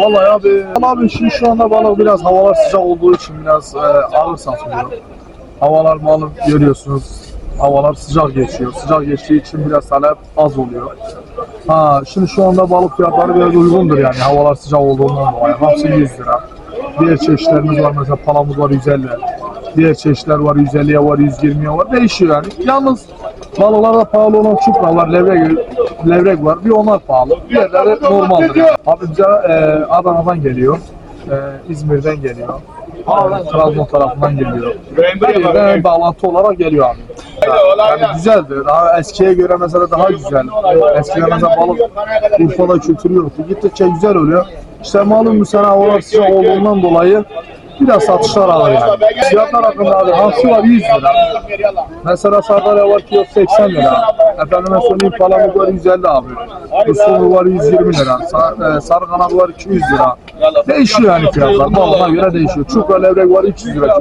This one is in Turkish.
Vallahi abi, abi şimdi şu anda balık biraz havalar sıcak olduğu için biraz e, ağır satılıyor. Havalar malum görüyorsunuz. Havalar sıcak geçiyor. Sıcak geçtiği için biraz talep az oluyor. Ha şimdi şu anda balık fiyatları biraz uygundur yani havalar sıcak olduğundan dolayı. Hepsi 100 lira. Diğer çeşitlerimiz var mesela palamut var 150. Diğer çeşitler var 150'ye var 120'ye var. Değişiyor yani. Yalnız balıklarda pahalı olan çupra var, levrek, var. Bir onlar pahalı. Diğerleri normaldir. Yani. Abi bize e, Adana'dan geliyor. E, İzmir'den geliyor. E, Trabzon tarafından geliyor. Her yerden bağlantı olarak geliyor abi. Yani güzeldir. Daha eskiye göre mesela daha güzel. Eskiden mesela balık Urfa'da kültürü yoktu. Gittikçe güzel oluyor. İşte malum bu sene havalar sıcak olduğundan dolayı biraz satışlar ağır yani. Fiyatlar hakkında abi hamsi var 100 lira. Mesela sardalya var kilo 80 lira. Efendime söyleyeyim palamut var 150 abi. Usulü var 120 lira. E, sarı kanat var 200 lira. Değişiyor yani fiyatlar. Balına göre değişiyor. Çupra levrek var 300 lira.